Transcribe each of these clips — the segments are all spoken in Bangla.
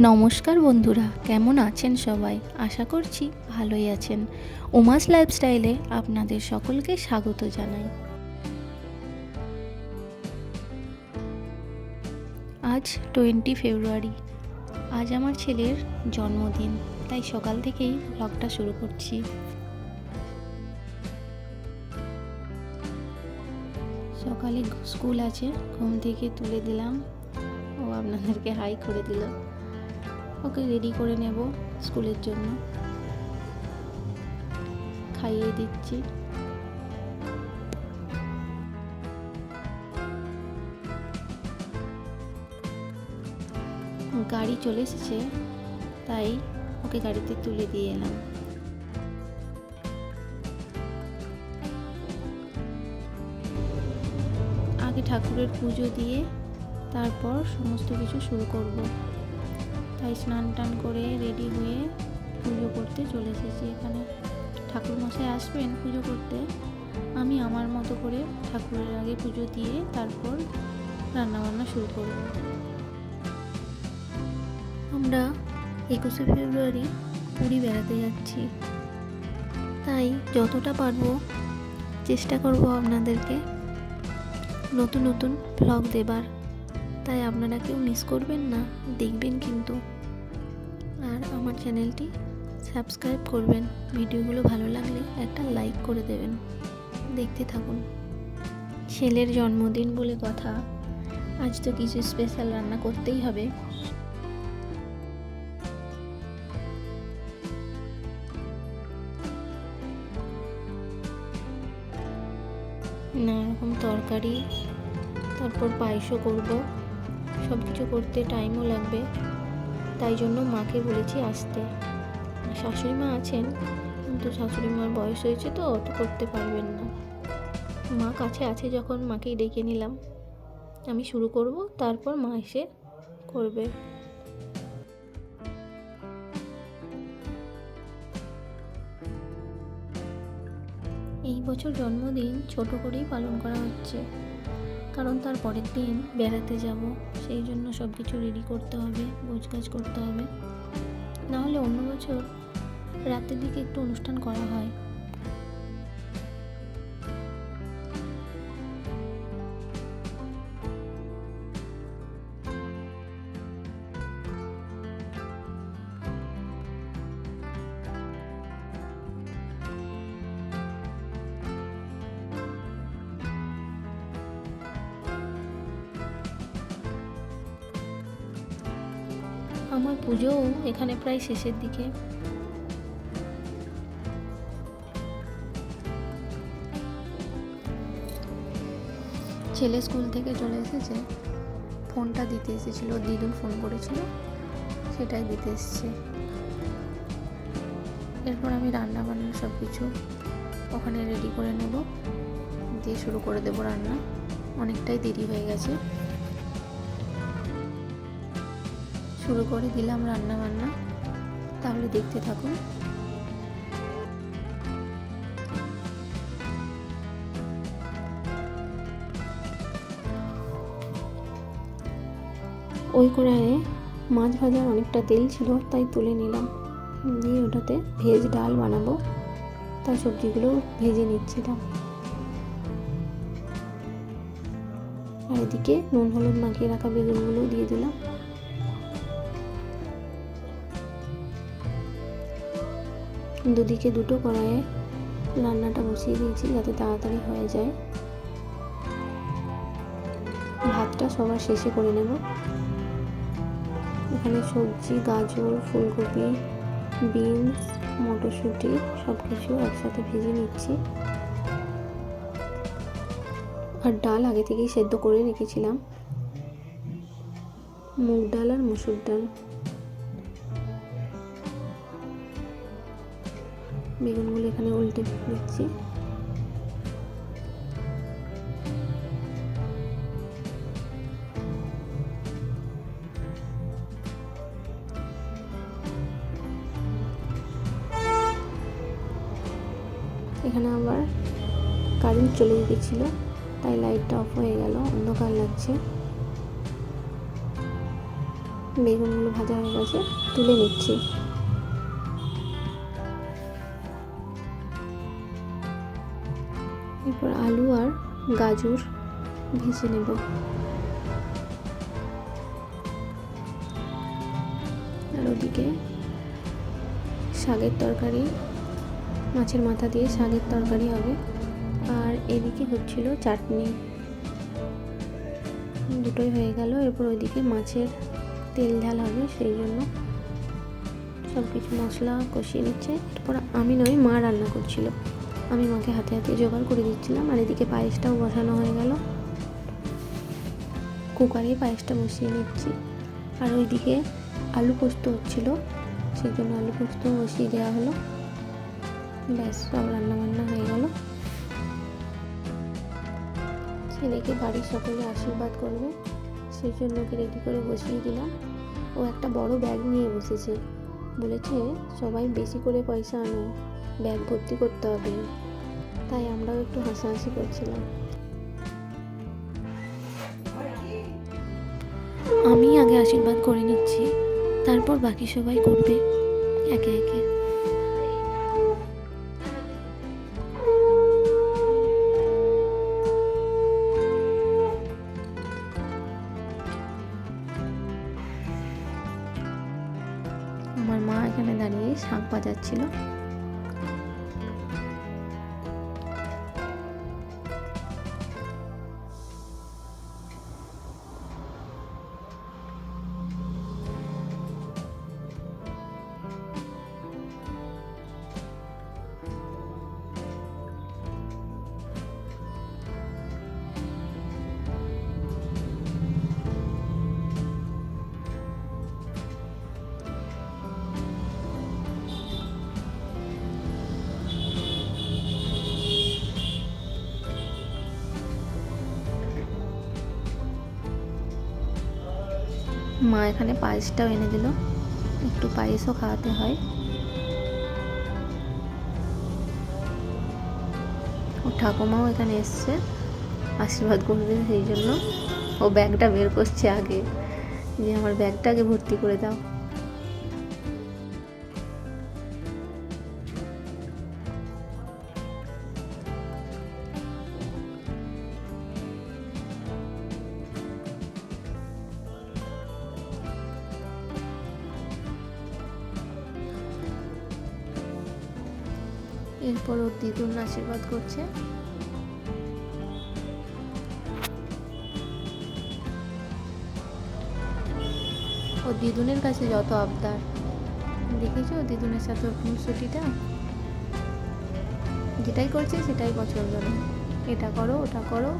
নমস্কার বন্ধুরা, কেমন আছেন সবাই? আশা করছি ভালোই আছেন। উমাস লাইফস্টাইলে আপনাদের সকলকে স্বাগত জানাই। আজ টোয়েন্টি ফেব্রুয়ারি, আজ আমার ছেলের জন্মদিন, তাই সকাল থেকেই ব্লগটা শুরু করছি। সকালে স্কুল আছে, ঘুম থেকে তুলে দিলাম। ও আপনাদেরকে হাই করে দিল। ওকে রেডি করে নেব স্কুলের জন্য। খাইয়ে দিচ্ছি। গাড়ি চলে এসেছে, তাই ওকে গাড়িতে তুলে দিয়ে এলাম। আগে ঠাকুরের পুজো দিয়ে তারপর সমস্ত কিছু শুরু করব। তাই স্নান টান করে রেডি হয়ে পুজো করতে চলে এসেছি এখানে। ঠাকুর মশাই আসবেন পুজো করতে? আমি আমার মতো করে ঠাকুরের আগে পুজো দিয়ে তারপর রান্নাবান্না শুরু করব। আমরা একুশে ফেব্রুয়ারি পুরী বেড়াতে যাচ্ছি। তাই যতটা পারব চেষ্টা করব আপনাদেরকে নতুন নতুন ব্লগ দেবার। তাই আপনারা কেউ মিস করবেন না, দেখবেন কিন্তু। আর আমার চ্যানেলটি সাবস্ক্রাইব করবেন, ভিডিওগুলো ভালো লাগলে একটা লাইক করে দেবেন। দেখতে থাকুন। ছেলের জন্মদিন বলে কথা, আজ তো কিছু স্পেশাল রান্না করতেই হবে। নানা রকম তরকারি, তারপর পায়েসও করব। সব কিছু করতে টাইমও লাগবে। তাই জন্য মাকে বলেছি আসতে। শাশুড়ি মা আছেন, কিন্তু শাশুড়ি মার বয়স হয়েছে তো অত করতে পারবেন না। মা কাছে আছে যখন মাকেই ডেকে নিলাম। আমি শুরু করব, তারপর মা এসে করবে। এই বছর জন্মদিন ছোট করেই পালন করা হচ্ছে। কারণ তার পরের দিন বেড়াতে যাব। সেই জন্য সব কিছু রেডি করতে হবে, গোছগাছ করতে হবে। নাহলে অন্য বছর রাতের দিকে একটু অনুষ্ঠান করা হয়। আমার পুজোও এখানে প্রায় শেষের দিকে। ছেলে স্কুল থেকে চলে এসেছে। ফোনটা দিতে এসেছিল, দিদুন ফোন করেছিল, সেটাই দিতে এসছে। এরপর আমি রান্না বান্না সব কিছু ওখানে রেডি করে নেব। দিয়ে শুরু করে দেবো রান্না। অনেকটাই দেরি হয়ে গেছে। শুরু করে দিলাম রান্না বান্না। তাহলে দেখতে থাকুন। ওই কড়াইয়ে মাছ ভাজার অনেকটা তেল ছিল, তাই তুলে নিলাম। দিয়ে ওটাতে ভেজ ডাল বানাবো। তাই সবজিগুলো ভেজে নিচ্ছিলাম। আর এদিকে নুন, হলুদ মাখিয়ে রাখা বেগুনগুলো দিয়ে দিলাম। দুদিকে দুটো কড়াইয়ে রান্নাটা বসিয়ে দিয়েছি যাতে তাড়াতাড়ি হয়ে যায়। ভাতটা সবার শেষে করে নেব। এখানে সবজি, গাজর, ফুলকপি, বিনস, মটরশুঁটি সব কিছু একসাথে ভেজে নিচ্ছি। আর ডাল আগে থেকেই সেদ্ধ করে রেখেছিলাম। মুগ ডাল আর মুসুর ডাল। বেগুনগুলো এখানে উল্টে দিচ্ছি। এখানে আবার কারেন্ট চলে গেছিল তাই লাইটটা অফ হয়ে গেল, অন্ধকার লাগছে। বেগুনগুলো ভাজা হয়ে গেছে, তুলে নিচ্ছি। এরপর আলু আর গাজর ভেজে নেব। আর ওদিকে শাকের তরকারি, মাছের মাথা দিয়ে শাকের তরকারি হবে। আর এদিকে হচ্ছিল চাটনি। দুটোই হয়ে গেল। এরপর ওইদিকে মাছের তেল ঝাল হবে, সেই জন্য সব কিছু মশলা কষিয়ে নিচ্ছে। এরপর আমি নয়, মা রান্না করছিল। আমি মাকে হাতে হাতে জোগাড় করে দিচ্ছিলাম, আর এদিকে পায়েসটাও বসানো হয়ে গেল। কুকারে পায়েসটা বসিয়ে নিচ্ছি। আর ওইদিকে আলু পোস্ত হচ্ছিল, সেই জন্য আলু পোস্ত বসিয়ে দেওয়া হলো। ব্যাস, সব রান্না বান্না হয়ে গেল। ছেলেকে বাড়ির সকলে আশীর্বাদ করবে, সেই জন্য ওকে রেডি করে বসিয়ে দিলাম। ও একটা বড় ব্যাগ নিয়ে বসেছে। বলেছে, সবাই বেশি করে পয়সা আনো। ব্যাগ ভর্তি করতে হবে। তাই আমরাও একটু হাসাহাসি করছিলাম। আমি আগে আশীর্বাদ করে নিচ্ছি তারপর বাকি সবাই করবে একে একে। আমার মা এখানে দাঁড়িয়ে শাক বাজাচ্ছিল। মা এখানে পায়েসটাও এনে দিল। একটু পায়েসও খাওয়াতে হয়। ও ঠাকুমাও এখানে এসছে, আশীর্বাদ করবে সেই জন্য। ও ব্যাগটা বের করছে আগে। যে আমার ব্যাগটা আগে ভর্তি করে দাও। এরপর ওর দিদুন আশীর্বাদ করছে। ও দিদুনের কাছে যত আবদার। দেখেছ দিদুনের সাথে ওর যেটাই করছে সেটাই পছন্দ না এটা করো, ওটা করো।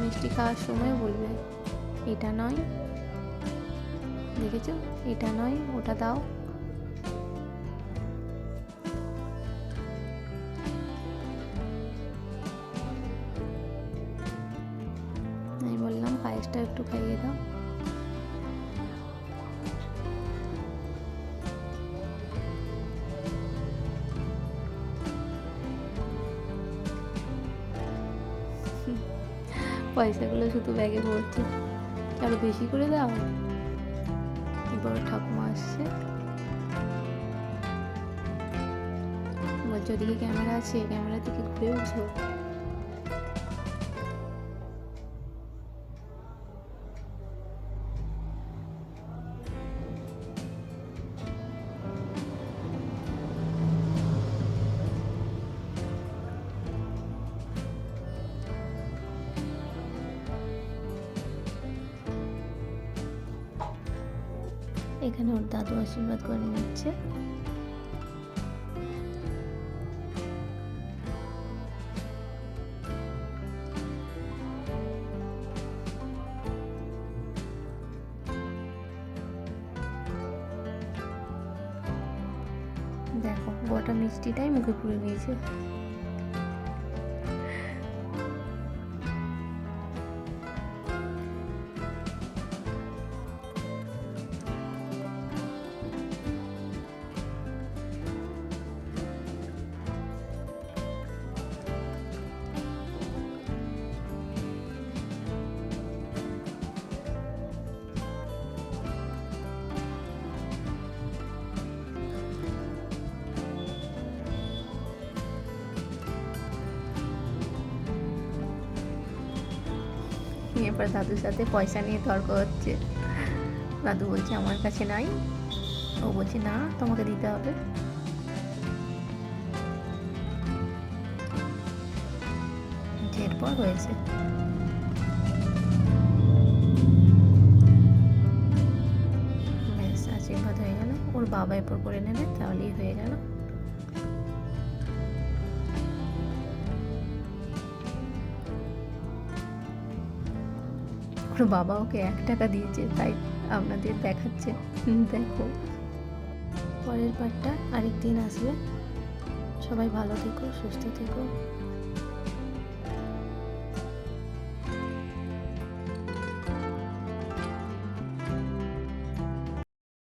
মিষ্টি খাওয়ার সময় বলবে, এটা নয়। দেখেছ? এটা নয়, ওটা দাও। খাইয়ে পয়সাগুলো শুধু ব্যাগে পড়ছে আরও বেশি করে দাও। এবার ঠাকুমা আসছে। বলছে, ওদিকে ক্যামেরা আছে ক্যামেরা থেকে ঘুরে উঠো। এখানে ওর দাদু আশীর্বাদ করে নিচ্ছে। দেখো গোটা মিষ্টিটাই মুখে পুড়ে দিয়েছে এরপর দাদুর সাথে পয়সা নিয়ে তর্ক হচ্ছে। দাদু বলছে, আমার কাছে নাই। ও বলছে, না, তোমাকে দিতে হবে। এরপর হয়েছে। ব্যাস হয়ে গেল। ওর বাবা এরপর করে নেবে, তাহলেই হয়ে গেল। ওর বাবা ওকে এক টাকা দিয়েছে, তাই আপনাদের দেখাচ্ছে। দেখো। পরের পার্টটা আরেকদিন আসবে। সবাই ভালো থেকো, সুস্থ থেকো।